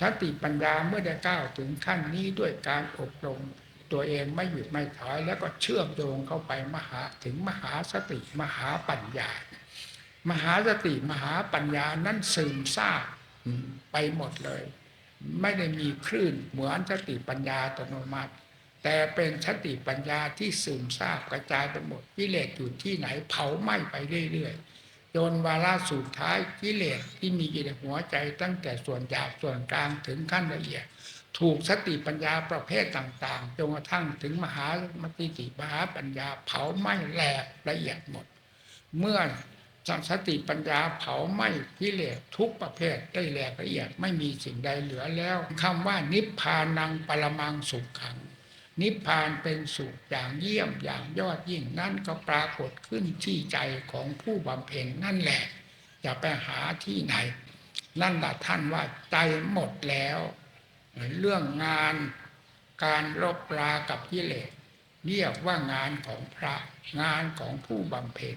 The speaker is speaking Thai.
สติปัญญาเมื่อได้ก้าวถึงขั้นนี้ด้วยการอบรมตัวเองไม่หยุดไม่ถอย แล้วก็เชื่อมโยงเข้าไปมหาถึงมหาสติมหาปัญญา มหาสติมหาปัญญานั้นซึมซาบไปหมดเลย ไม่ได้มีคลื่นเหมือนสติปัญญาอัตโนมัติ แต่เป็นสติปัญญาที่ซึมซาบกระจายไปหมดกิเลสอยู่ที่ไหนเผาไหม้ไปเรื่อยๆ จนวาระสุดท้ายกิเลสที่มีอยู่ในหัวใจตั้งแต่ส่วนหยาบส่วนกลางถึงขั้นละเอียด ถูกสติปัญญาประเภทต่างๆจนกระทั่งถึงมหามติติมหาปัญญาเผาไหม้แหลกละเอียดหมด เมื่อสติปัญญาเผาไหม้กิเลสทุกประเภทได้แหลกละเอียดไม่มีสิ่งใดเหลือแล้วคำว่านิพพานังปรมังสุขขัง นิพพานเป็นสุขอย่างเยี่ยมอย่างยอดยิ่งนั่นก็ปรากฏขึ้นที่ใจของผู้บำเพ็ญนั่นแหละ อย่าไปหาที่ไหน นั่นแหละท่านว่าใจหมดแล้ว เรื่องงานการรบรากับกิเลสเรียกว่างานของพระงานของผู้บำเพ็ญ